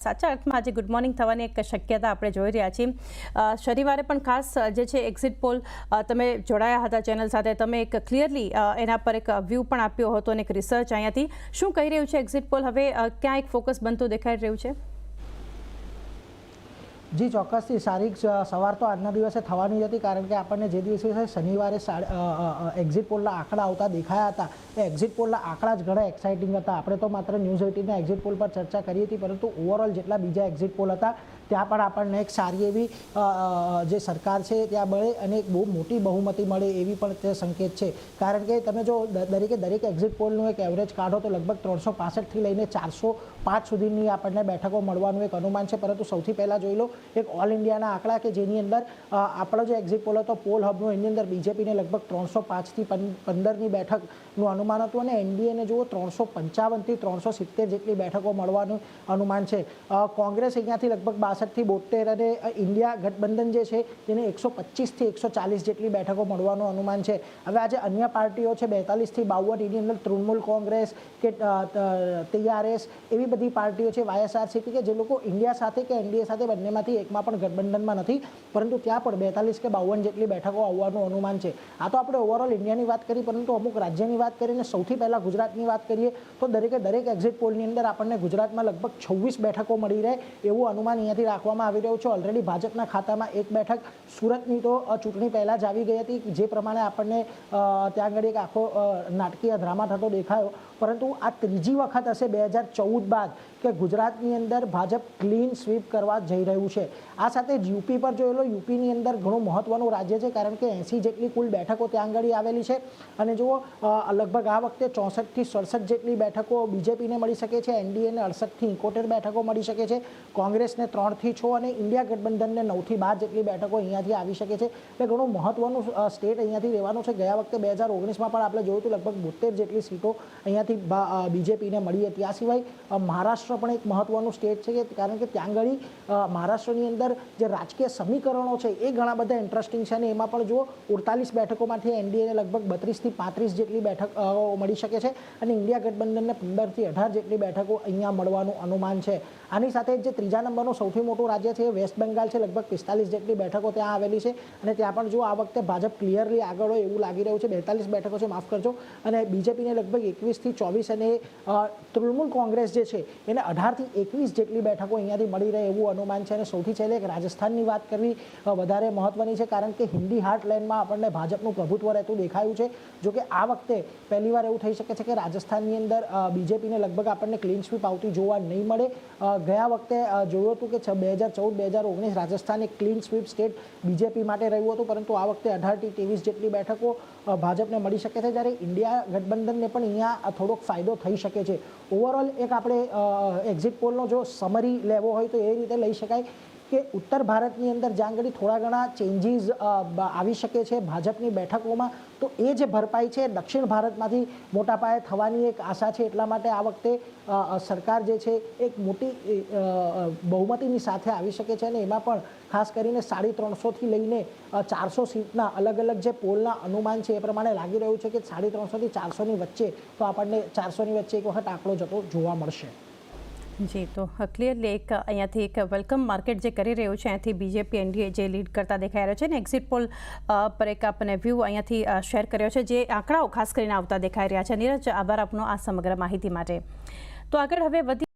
સાચા અર્થમાં આજે ગુડ મોર્નિંગ થવાની એક શક્યતા આપણે જોઈ રહ્યા છીએ. શનિવારે પણ ખાસ જે છે એક્ઝિટ પોલ તમે જોડાયા હતા ચેનલ સાથે. તમે એક ક્લિયરલી એના પર એક વ્યૂ પણ આપ્યો હતો અને એક રિસર્ચ અહીંયાથી શું કહી રહ્યું છે એક્ઝિટ પોલ હવે ક્યાં એક ફોકસ બનતું દેખાઈ રહ્યું છે? જી, ચોક્કસથી. શારીરિક સવાર તો આજના દિવસે થવાની હતી, કારણ કે આપણને જે દિવસે શનિવારે એક્ઝિટ પોલના આંકડા આવતા દેખાયા હતા. એ એક્ઝિટ પોલના આંકડા જ ઘણા એક્સાઇટિંગ હતા. આપણે તો માત્ર ન્યૂઝ એટીના એક્ઝિટ પોલ પર ચર્ચા કરી હતી, પરંતુ ઓવરઓલ જેટલા બીજા એક્ઝિટ પોલ હતા, ત્યાં પણ આપણને એક સારી એવી જે સરકાર છે, ત્યાં મળે અને એક બહુ મોટી બહુમતી મળે એવી પણ તે સંકેત છે. કારણ કે તમે જો દરેકે દરેક એક્ઝિટ પોલનું એક એવરેજ કાઢો, તો લગભગ ત્રણસો પાસઠથી લઈને ચારસો પાંચ સુધીની આપણને બેઠકો મળવાનું એક અનુમાન છે. પરંતુ સૌથી પહેલાં જોઈ લો, એક ઓલ ઇન્ડિયાના આંકડા કે જેની અંદર આપણો જે એક્ઝિટ પોલ હતો પોલ હબનો એની અંદર બીજેપીને લગભગ ત્રણસો પાંચથી પંદરની બેઠકનું અનુમાન હતું અને એનડીએને જુઓ, ત્રણસો પંચાવનથી ત્રણસો સિત્તેર જેટલી બેઠકો મળવાનું અનુમાન છે. કોંગ્રેસ અહીંયાથી લગભગ બાસઠથી બોતેર અને ઇન્ડિયા ગઠબંધન જે છે, તેને એકસો પચીસથી એકસો ચાલીસ જેટલી બેઠકો મળવાનું અનુમાન છે. હવે આજે અન્ય પાર્ટીઓ છે, બેતાલીસથી બાવન, એની અંદર તૃણમૂલ કોંગ્રેસ કે ટીઆરએસ એવી બધી પાર્ટીઓ છે વાયએસઆરસીપી કે જે લોકો ઇન્ડિયા સાથે કે એનડીએ સાથે બંનેમાંથી એકમાં પણ ગઠબંધનમાં નથી, પરંતુ ત્યાં પણ બેતાલીસ કે બાવન જેટલી બેઠકો આવવાનું અનુમાન છે. આ તો આપણે ઓવરઓલ ઇન્ડિયાની વાત કરી, પરંતુ અમુક રાજ્યની વાત કરીને સૌથી પહેલાં ગુજરાતની વાત કરીએ, તો દરેકે દરેક એક્ઝિટ પોલની અંદર આપણને ગુજરાતમાં લગભગ છવ્વીસ બેઠકો મળી રહે એવું અનુમાન અહીંયાથી રાખવામાં આવી રહ્યું છે. ઓલરેડી ભાજપના ખાતામાં એક બેઠક, સુરતની તો ચૂંટણી પહેલાં જ આવી ગઈ હતી, જે પ્રમાણે આપણને ત્યાં આગળ એક આખો નાટકીય ડ્રામા થતો દેખાયો. પરંતુ આ ત્રીજી વખત હશે, બે હજાર ચૌદ બાદ malade. કે ગુજરાતની અંદર ભાજપ ક્લીન સ્વીપ કરવા જઈ રહ્યું છે. આ સાથે જ યુપી પર જોઈ લો યુપીની અંદર ઘણું મહત્વનું રાજ્ય છે કારણ કે એંસી જેટલી કુલ બેઠકો ત્યાં આગળ આવેલી છે. અને જુઓ લગભગ આ વખતે ચોસઠથી સડસઠ જેટલી બેઠકો બીજેપીને મળી શકે છે એનડીએને અડસઠથી ઇકોતેર બેઠકો મળી શકે છે કોંગ્રેસને ત્રણથી છ અને ઇન્ડિયા ગઠબંધનને નવથી બાર જેટલી બેઠકો અહીંયાથી આવી શકે છે. એટલે ઘણું મહત્વનું સ્ટેટ અહીંયાથી રહેવાનું છે. ગયા વખતે બે હજાર ઓગણીસમાં પણ આપણે જોયું હતું લગભગ બોતેર જેટલી સીટો અહીંયાથી બીજેપીને મળી. હતી આ સિવાય અ, મહારાષ્ટ્ર પણ એક મહત્વનું સ્ટેટ છે કારણ કે ત્યાં આગળ મહારાષ્ટ્રની અંદર જે રાજકીય સમીકરણો છે એ ઘણા બધા ઇન્ટરેસ્ટિંગ છે અને એમાં પણ જુઓ અડતાલીસ બેઠકોમાંથી એનડીએને લગભગ બત્રીસથી પાંત્રીસ જેટલી બેઠક મળી શકે છે અને ઇન્ડિયા ગઠબંધનને પંદરથી અઢાર જેટલી બેઠકો અહીંયા મળવાનું અનુમાન છે. આની સાથે જે ત્રીજા નંબરનું સૌથી મોટું રાજ્ય છે એ વેસ્ટ બંગાળ છે, લગભગ પિસ્તાલીસ જેટલી બેઠકો ત્યાં આવેલી છે અને ત્યાં પણ જો આ વખતે ભાજપ ક્લિયરલી આગળ હોય એવું લાગી રહ્યું છે. બેતાલીસ બેઠકો છે, માફ કરજો. અને બીજેપીને લગભગ એકવીસથી ચોવીસ અને તૃણમૂલ કોંગ્રેસ જે છે, એને અઢારથી એકવીસ જેટલી બેઠકો અહીંયાથી મળી રહે એવું અનુમાન છે અને સૌથી છેલ્લે એક રાજસ્થાનની વાત કરવી વધારે મહત્વની છે કારણ કે હિન્દી હાર્ટલેન્ડમાં આપણને ભાજપનું પ્રભુત્વ રહેતું દેખાયું છે. જો કે આ વખતે પહેલીવાર એવું થઈ શકે છે કે રાજસ્થાનની અંદર બીજેપીને લગભગ આપણને ક્લીન સ્વીપ આવતી જોવા નહીં મળે. ગયા વખતે જોયું હતું કે બે હજાર ચૌદ, બે હજાર ઓગણીસ રાજસ્થાન એક ક્લીન સ્વીપ સ્ટેટ બીજેપી માટે રહ્યું હતું, પરંતુ આ વખતે અઢારથી ત્રેવીસ જેટલી બેઠકો ભાજપને મળી શકે છે. જ્યારે ઇન્ડિયા ગઠબંધનને પણ અહીંયા થોડોક ફાયદો થઈ શકે છે. ઓવરઓલ એક આપણે એક્ઝિટ પોલનો જો સમરી લેવો હોય તો એ રીતે લઈ શકાય કે ઉત્તર ભારતની અંદર જ્યાં આગળ થોડા ઘણા ચેન્જીસ આવી શકે છે ભાજપની બેઠકોમાં, તો એ જે ભરપાઈ છે દક્ષિણ ભારતમાંથી મોટા પાયે થવાની એક આશા છે એટલા માટે આ વખતે સરકાર જે છે એક મોટી બહુમતીની સાથે આવી શકે છે અને એમાં પણ ખાસ કરીને સાડી ત્રણસોથી લઈને ચારસો સીટના અલગ અલગ જે પોલના અનુમાન છે એ પ્રમાણે લાગી રહ્યું છે કે સાડી ત્રણસોથી ચારસોની વચ્ચે તો આપણને ચારસોની વચ્ચે એક વખત આંકડો જતો જોવા મળશે. જી, તો ક્લિયરલી એક, અહીંયાથી એક વેલકમ માર્કેટ જે કરી રહ્યું છે, અહીંયાથી બીજેપી એનડીએ જે લીડ કરતા દેખાઈ રહ્યો છે ને એક્ઝિટ પોલ પર એક આપણને વ્યૂ અહીંયાથી શેર કર્યો છે, જે આંકડાઓ ખાસ કરીને આવતા દેખાઈ રહ્યા છે. નીરજ, આભાર આપનો આ સમગ્ર માહિતી માટે. તો આગળ હવે વધી